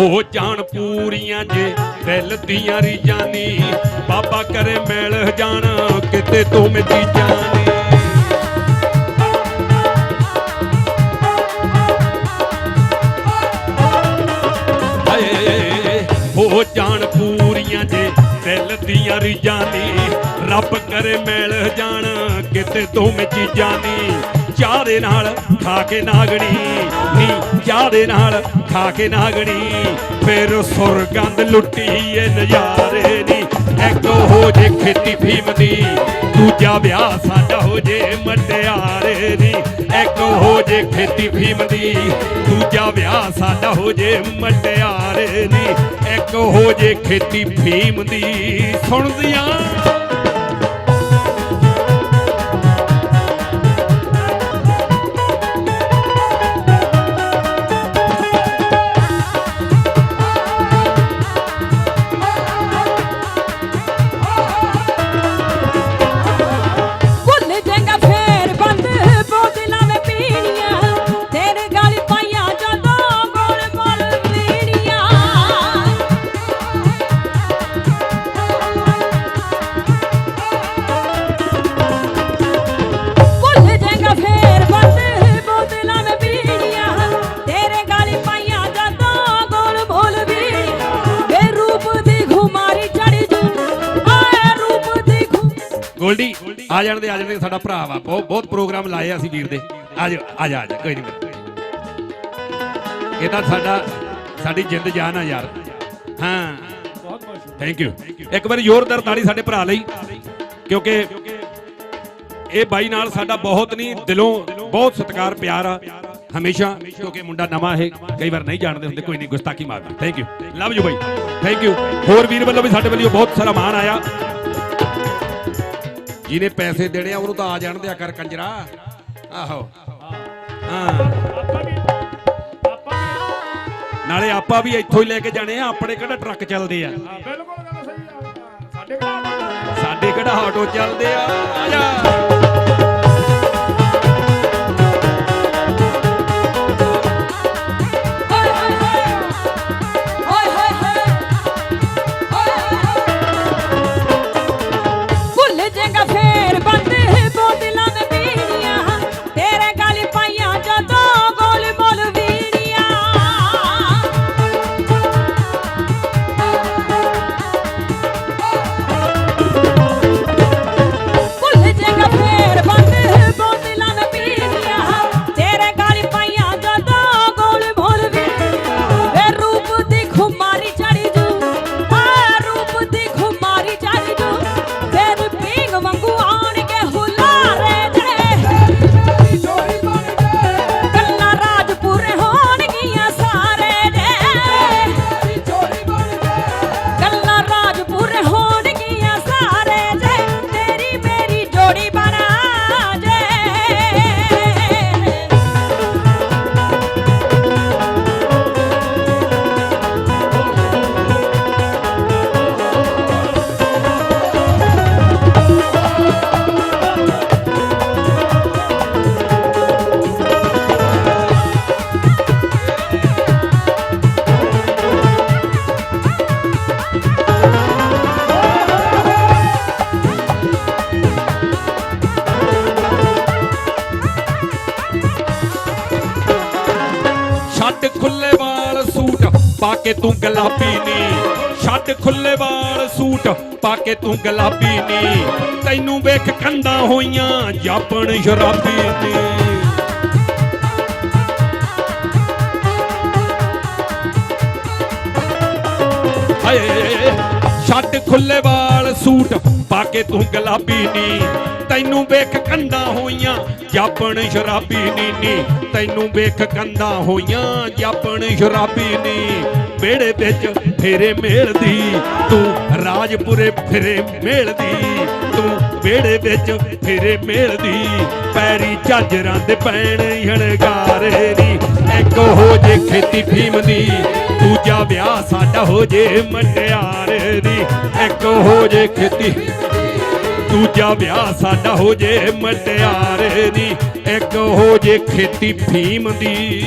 ਹੋ ਜਾਣ ਪੂਰੀਆਂ ਜੇ ਦਿਲ ਦੀਆਂ ਰੀਜਾਂ ਨੀ। ਬਾਬਾ ਕਰੇ ਮਿਲ ਜਾਣ, ਕਿਤੇ ਤੂੰ ਮੇਰੀ ਜਾਨੀ ਹਾਏ ਹੋ ਜਾਣ ਪੂਰੀਆਂ ਜੇ ਦਿਲ ਦੀਆਂ ਰੀਜਾਂ ਨੀ। ਰੱਬ ਕਰੇ ਮਿਲ ਜਾਣ, ਕਿਤੇ ਤੂੰ ਮੇ ਚੀਜ਼ਾਂ ਚਾਹ ਦੇ ਨਾਲ ਖਾ ਕੇ ਨਾਗਣੀ, ਨੀ ਚਾਹ ਦੇ ਨਾਲ ਖਾ ਕੇ ਨਾਗਣੀ। ਫਿਰ ਸੁਰਗੰਧ ਲੁੱਟੀ ਨਜ਼ਾਰੇ ਨੀ, ਇੱਕ ਹੋ ਜੇ ਖੇਤੀ ਫੀਮ ਦੀ, ਦੂਜਾ ਵਿਆਹ ਸਾਡਾ ਹੋ ਜੇ ਮਟਿਆਰੇ ਨੀ। ਇੱਕ ਹੋ ਜੇ ਖੇਤੀ ਫੀਮ ਦੀ, ਦੂਜਾ ਵਿਆਹ ਸਾਡਾ ਹੋ ਜੇ ਮਟਿਆਰੇ ਨੀ। ਇੱਕ ਹੋ ਜੇ ਖੇਤੀ ਫੀਮ ਦੀ, ਸੁਣਦੀਆਂ ਆ ਜਾਣ ਦੇ, ਆ ਜਾਣ ਦੇ, ਸਾਡਾ ਭਰਾ ਵਾ। ਬਹੁਤ ਬਹੁਤ ਪ੍ਰੋਗਰਾਮ ਲਾਏ ਅਸੀਂ ਵੀਰ ਦੇ। ਆ ਜਾ ਆ ਜਾ, ਕੋਈ ਨਹੀਂ ਇਹ ਤਾਂ ਸਾਡਾ, ਸਾਡੀ ਜਿੰਦ ਜਾਨ ਆ ਯਾਰ। ਹਾਂ। ਬਹੁਤ ਥੈਂਕ ਯੂ ਇੱਕ ਵਾਰੀ ਜ਼ੋਰਦਾਰ ਤਾੜੀ ਸਾਡੇ ਭਰਾ ਲਈ। ਕਿਉਂਕਿ ਇਹ ਬਾਈ ਨਾਲ ਸਾਡਾ ਬਹੁਤ ਨਹੀਂ ਦਿਲੋਂ ਬਹੁਤ ਸਤਿਕਾਰ, ਪਿਆਰ ਆ। ਹਮੇਸ਼ਾ, ਕਿਉਂਕਿ ਮੁੰਡਾ ਨਵਾਂ ਹੈ ਕਈ ਵਾਰ ਨਹੀਂ ਜਾਣਦੇ ਹੁੰਦੇ, ਕੋਈ ਨਹੀਂ ਗੁਸਤਾਖੀ ਮਾਰਦਾ। ਥੈਂਕ ਯੂ ਲਵ ਯੂ ਬਾਈ। ਥੈਂਕ ਯੂ ਹੋਰ ਵੀਰ ਵੱਲੋਂ ਵੀ ਸਾਡੇ ਵੱਲੋਂ ਬਹੁਤ ਸਾਰਾ ਮਾਣ ਆਇਆ। ਜਿਹਨੇ ਪੈਸੇ ਦੇਣੇ ਆ ਉਹਨੂੰ ਤਾਂ ਆ ਜਾਣ ਦਿਆ ਕਰ ਕੰਜਰਾ। ਆਹੋ। ਹਾਂ। ਨਾਲੇ ਆਪਾਂ ਵੀ ਇੱਥੋਂ ਹੀ ਲੈ ਕੇ ਜਾਣੇ ਆ ਆਪਣੇ ਕਿਹੜਾ ਟਰੱਕ ਚੱਲਦੇ ਆ? ਬਿਲਕੁਲ ਗੱਲ ਸਹੀ ਆ। ਸਾਡੇ ਕਿਹੜਾ ਆਟੋ ਚੱਲਦੇ ਆ? ਆ ਜਾ। ਪਾ ਕੇ ਤੂੰ ਗੁਲਾਬੀ ਨੀ। ਛੱਡ ਖੁੱਲੇ ਵਾਲ ਸੂਟ ਪਾ ਕੇ ਤੂੰ ਗੁਲਾਬੀ ਨੀ। ਤੈਨੂੰ ਵੇਖ ਕੰਦਾ ਹੋਈਆਂ ਜਾਪਣ ਸ਼ਰਾਬੀ ਨੀ। ਛੱਡ ਖੁੱਲੇ ਵਾਲ ਸੂਟ ਪਾ ਕੇ ਤੂੰ ਗੁਲਾਬੀ ਨੀ। ਤੈਨੂੰ ਵੇਖ ਕੰਦਾ ਹੋਈਆਂ ਜਾਪਣ ਸ਼ਰਾਬੀ ਨੀ ਨੀ। ਤੈਨੂੰ ਵੇਖ ਕੰਦਾ ਹੋਈਆਂ ਜਾਪਣ ਸ਼ਰਾਬੀ ਨੀ। ਵਿਹੜੇ ਵਿੱਚ ਫੇਰੇ ਮੇਲਦੀ, ਤੂੰ ਰਾਜਪੁਰੇ ਫਿਰੇ ਮੇਲਦੀ। ਤੂੰ ਵਿਹੜੇ ਵਿੱਚ ਫੇਰੇ ਮੇਲਦੀ, ਪੈਰੀ ਝਾਜਰਾਂ ਦੇ ਪੈਣ ਹਣਗਾਰੇ ਨੀ। ਇੱਕ ਹੋ ਜੇ ਖੇਤੀ ਫੀਮ ਦੀ, ਦੂਜਾ ਵਿਆਹ ਸਾਡਾ ਹੋ ਜੇ ਮਟਿਆਰੇ ਦੀ। ਇੱਕ ਹੋ ਜੇ ਖੇਤੀ, ਦੂਜਾ ਵਿਆਹ ਸਾਡਾ ਹੋ ਜੇ ਮਟਿਆਰੇ ਦੀ। ਇੱਕ ਹੋ ਜੇ ਖੇਤੀ ਫੀਮ ਦੀ।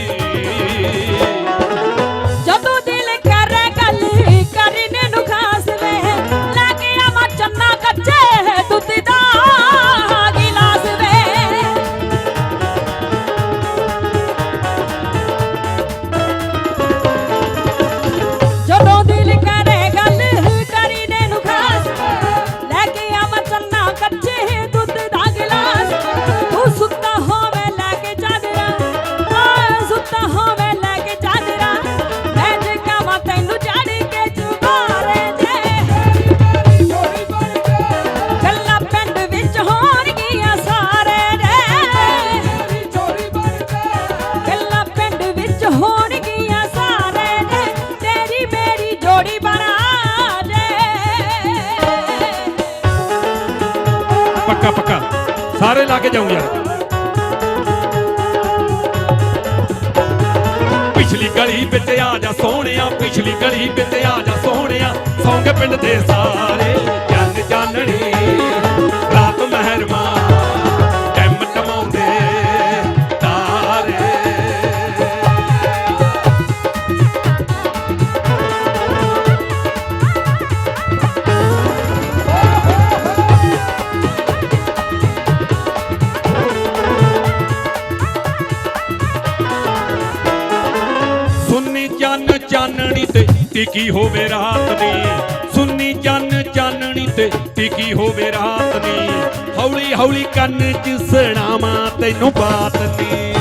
ਪੱਕਾ ਪੱਕਾ। ਸਾਰੇ ਲਾ ਕੇ ਜਾਉਂ ਯਾਰ। ਪਿਛਲੀ ਗਲੀ ਵਿੱਚ ਆ ਜਾ ਸੋਹਣਿਆ, ਪਿਛਲੀ ਗਲੀ ਵਿੱਚ ਆ ਜਾ ਸੋਹਣਿਆ। ਸੌਂਗੇ ਪਿੰਡ ਦੇ ਸਾਰੇ। ਜਨ ਜਾਣਣੀ ਚੰਨ ਚਾਨਣੀ ਤੇ ਟਿਕੀ ਹੋਵੇ ਰਾਤ ਦੀ। ਸੁੰਨੀ ਚੰਨ ਚਾਨਣੀ ਤੇ ਟਿਕੀ ਹੋਵੇ ਰਾਤ ਦੀ। ਹੌਲੀ ਹੌਲੀ ਕੰਨ ਚ ਸੁਣਾਵਾਂ ਤੈਨੂੰ ਬਾਤ ਦੀ।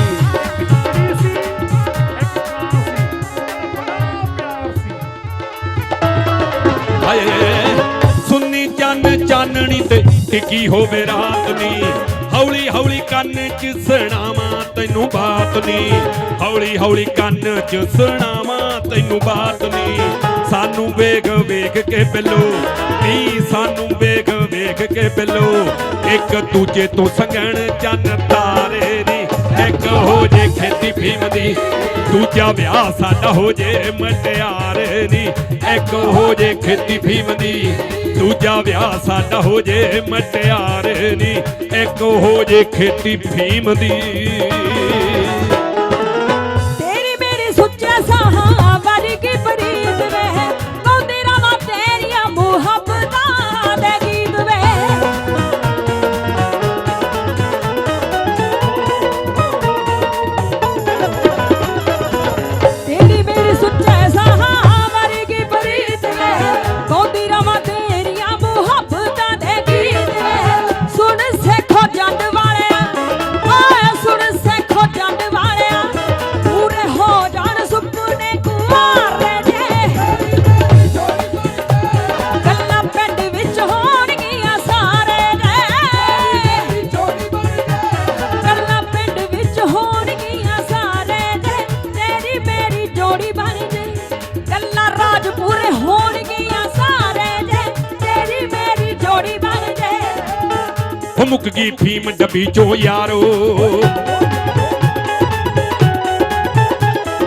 ਕੁੜੀ ਸੁੰਨੀ ਚੰਨ ਚਾਨਣੀ ਤੇ ਟਿਕੀ ਹੋਵੇ ਰਾਤ ਦੀ। ਹੌਲੀ ਹੌਲੀ ਕੰਨ ਚ ਸੁਣਾਵਾਂ ਤੈਨੂੰ ਬਾਤ ਦੀ। ਹੌਲੀ ਹੌਲੀ ਕੰਨ ਚ ਸੁਣਾਵਾਂ ਤੈਨੂੰ ਬਾਤ ਨੀ। ਸਾਨੂੰ ਵੇਗ ਵੇਗ ਕੇ ਬਿੱਲੋ ਨੀ, ਸਾਨੂੰ ਵੇਗ ਵੇਗ ਕੇ ਬਿੱਲੋ ਇੱਕ ਦੂਜੇ ਤੋਂ ਸੰਗਣ ਚੰਨ ਤਾਰੇ ਨੀ। ਇੱਕ ਹੋ ਜੇ ਖੇਤੀ ਫੀਮ ਦੀ, ਦੂਜਾ ਵਿਆਹ ਸਾਡਾ ਹੋ ਜੇ ਮਟਿਆਰੇ ਨੀ। ਇੱਕ ਹੋ ਜੇ ਖੇਤੀ ਫੀਮ ਦੀ, ਦੂਜਾ ਵਿਆਹ ਸਾਡਾ ਹੋ ਜੇ ਮਟਿਆਰੇ ਨੀ। ਇੱਕ ਹੋ ਜੇ ਖੇਤੀ ਫੀਮ ਦੀ। ਸਾਹਾਂ ਵਰਗੀ ਉਹ ਮੁੱਕ ਗਈ ਫੀਮ ਡੱਬੀ ਚੋਂ ਯਾਰੋ।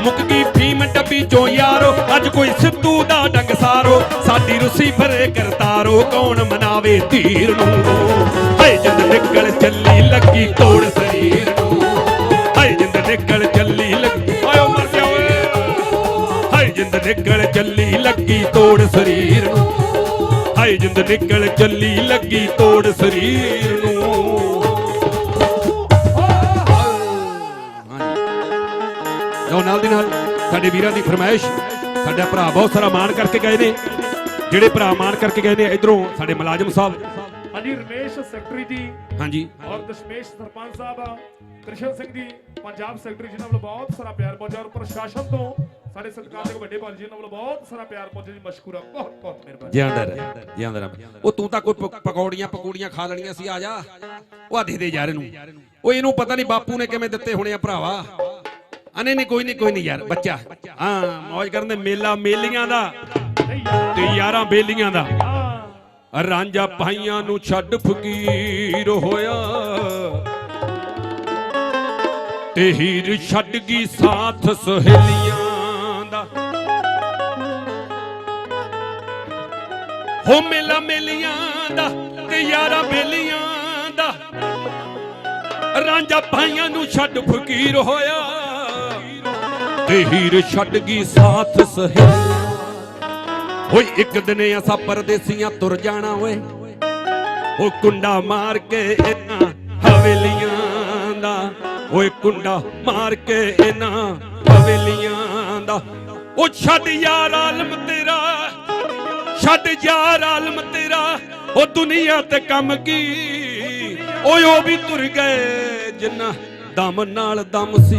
ਮੁੱਕ ਗਈ ਫੀਮ ਡੱਬੀ ਚੋ ਯਾਰੋ, ਅੱਜ ਕੋਈ ਸਿੱਧੂ ਦਾ ਡੰਗ ਸਾਰੋ, ਸਾਡੀ ਰੁੱਸੀ ਫਰੇ ਕਰਤਾਰੋ ਕੌਣ ਮਨਾਵੇ ਧੀਰ ਨੂੰ? ਹਾਏ ਜਿੰਦ ਨਿਕਲ ਚੱਲੀ ਲੱਗੀ ਤੋੜ ਸਰੀਰ ਨੂੰ। ਹਾਏ ਜਿੰਦ ਨਿਕਲ ਚੱਲੀ ਲੱਗੀ, ਓਏ ਮਰ ਗਿਆ ਓਏ ਹਾਏ ਜਿੰਦ ਨਿਕਲ ਚੱਲੀ ਲੱਗੀ ਤੋੜ ਸਰੀਰ ਨੂੰ। ਹਾਏ ਜਿੰਦ ਨਿਕਲ ਚੱਲੀ ਲੱਗੀ ਤੋੜ ਸਰੀਰ ਨੂੰ। ਜੋ ਨਾਲ ਦੀ ਨਾਲ ਸਾਡੇ ਵੀਰਾਂ ਦੀ ਫਰਮਾਇਸ਼ ਸਾਡਾ ਭਰਾ ਬਹੁਤ ਸਾਰਾ ਮਾਣ ਕਰਕੇ ਗਏ ਨੇ। ਜਿਹੜੇ ਭਰਾ ਮਾਣ ਕਰਕੇ ਗਏ ਨੇ ਇਧਰੋਂ ਸਾਡੇ ਮੁਲਾਜ਼ਮ ਸਾਹਿਬ। ਹਾਂਜੀ ਰਮੇਸ਼ ਸੈਕਟਰੀ ਜੀ ਹਾਂਜੀ। ਔਰ ਦਸ਼ਮੇਸ਼ ਸਰਪੰਚ ਸਾਹਿਬ ਕ੍ਰਿਸ਼ਨ ਸਿੰਘ ਜੀ, ਪੰਜਾਬ ਸੈਕਟਰੀ ਜੀ ਨਾਲ ਬਹੁਤ ਸਾਰਾ ਪਿਆਰ ਪਹੁੰਚਿਆ ਔਰ ਪ੍ਰਸ਼ਾਸਨ ਤੋਂ ਸਾਡੇ ਸਰਕਾਰ ਵੱਡੇ ਭਾਜੀ ਜੀ ਨਾਲ ਬਹੁਤ ਸਾਰਾ ਪਿਆਰ ਪਹੁੰਚਿਆ ਜੀ, ਮਸ਼ਕੂਰਾ, ਬਹੁਤ ਬਹੁਤ ਮਿਹਰਬਾਨੀ। ਜਿਉਂਦਾ ਰਹਿ ਜਿਉਂਦਾ ਰਹਿ ਉਹ ਤੂੰ ਤਾਂ ਕੋਈ ਪਕੌੜੀਆਂ ਪਕੌੜੀਆਂ ਖਾ ਲੈਣੀਆਂ ਸੀ, ਆ ਜਾ। ਉਹ ਆ ਦੇ ਦੇ ਯਾਰ ਇਹਨੂੰ। ਉਹ ਇਹਨੂੰ ਪਤਾ ਨਹੀਂ ਬਾਪੂ ਨੇ ਕਿਵੇਂ ਦਿੱਤੇ ਹੋਣੇ ਆ ਭਰਾਵਾ। ਆ ਨਹੀਂ ਕੋਈ ਨਹੀਂ ਕੋਈ ਨਹੀਂ ਯਾਰ, ਬੱਚਾ। ਹਾਂ ਮौज ਕਰਨ ਦੇ ਮੇਲਾ, ਮੇਲੀਆਂ ਦਾ ਤੇ ਯਾਰਾਂ ਬੇਲੀਆਂ ਦਾ। ਰਾਂਝਾ ਭਾਈਆਂ ਨੂੰ ਛੱਡ ਫਕੀਰ ਹੋਇਆ। ਤੇ ਹੀਰ ਛੱਡ ਗਈ ਸਾਥ ਸਹੇਲੀਆਂ ਦਾ। ਹੋ ਮੇਲਾ ਮੇਲੀਆਂ ਦਾ ਤੇ ਯਾਰਾਂ ਬੇਲੀਆਂ ਦਾ। ਰਾਂਝਾ ਭਾਈਆਂ ਨੂੰ ਛੱਡ ਫਕੀਰ ਹੋਇਆ। ਤੇ ਹੀਰ ਛੱਡ ਗਈ ਸਾਥ ਸਹੇਲੀਆਂ। ਓਏ ਇੱਕ ਦਿਨ ਅਸਾਂ ਪਰਦੇਸੀਆਂ ਤੁਰ ਜਾਣਾ ਓਏ। ਉਹ ਕੁੰਡਾ ਮਾਰ ਕੇ ਇਹਨਾਂ ਹਵੇਲੀਆਂ ਦਾ। ਓਏ ਕੁੰਡਾ ਮਾਰ ਕੇ ਇਹਨਾਂ ਹਵੇਲੀਆਂ ਦਾ। ਉਹ ਛੱਡ ਯਾਰ ਆਲਮ ਤੇਰਾ, ਛੱਡ ਯਾਰ ਆਲਮ ਤੇਰਾ। ਉਹ ਦੁਨੀਆ ਤੇ ਕੰਮ ਕੀ? ਓਏ ਉਹ ਵੀ ਤੁਰ ਗਏ ਜਿੰਨਾ ਦਮ ਨਾਲ ਦਮ ਸੀ।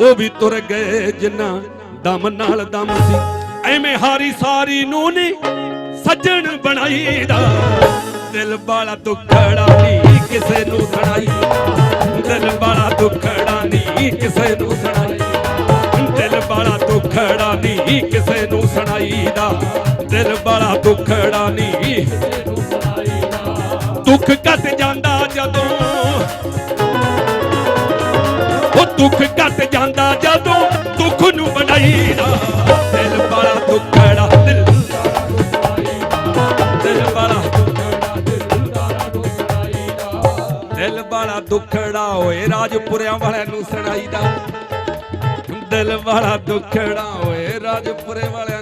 ਉਹ ਵੀ ਤੁਰ ਗਏ ਜਿੰਨਾ ਦਮ ਨਾਲ ਦਮ ਸੀ। ਐਵੇਂ ਹਾਰੀ ਸਾਰੀ ਨੂੰ ਨੀ ਸੱਜਣ ਬਣਾਈਦਾ। ਦਿਲ ਵਾਲਾ ਦੁੱਖੜਾ ਨਹੀਂ ਕਿਸੇ ਨੂੰ ਸੁਣਾਈ ਦਿਲ ਵਾਲਾ ਦੁੱਖੜਾ ਨਹੀਂ ਕਿਸੇ ਨੂੰ ਸੁਣਾਈ ਦਿਲ ਵਾਲਾ ਦੁੱਖੜਾ ਨਹੀਂ ਕਿਸੇ ਨੂੰ ਸੁਣਾਈਦਾ। ਦਿਲ ਬੜਾ ਦੁੱਖੜਾ ਨਹੀਂ ਦੁੱਖ ਘਟ ਜਾਂਦਾ ਜਦੋਂ ਉਹ ਦੁੱਖ ਘਟ ਜਾਂਦਾ ਜਦੋਂ ਦੁੱਖ ਨੂੰ ਬਣਾਈਦਾ। ਵਾਲਿਆਂ ਨੂੰ ਸੁਣਾਈਦਾ। ਦਿਲ ਬੜਾ ਦੁਖੜਾ ਓਏ ਰਾਜਪੁਰੇ ਵਾਲਿਆਂ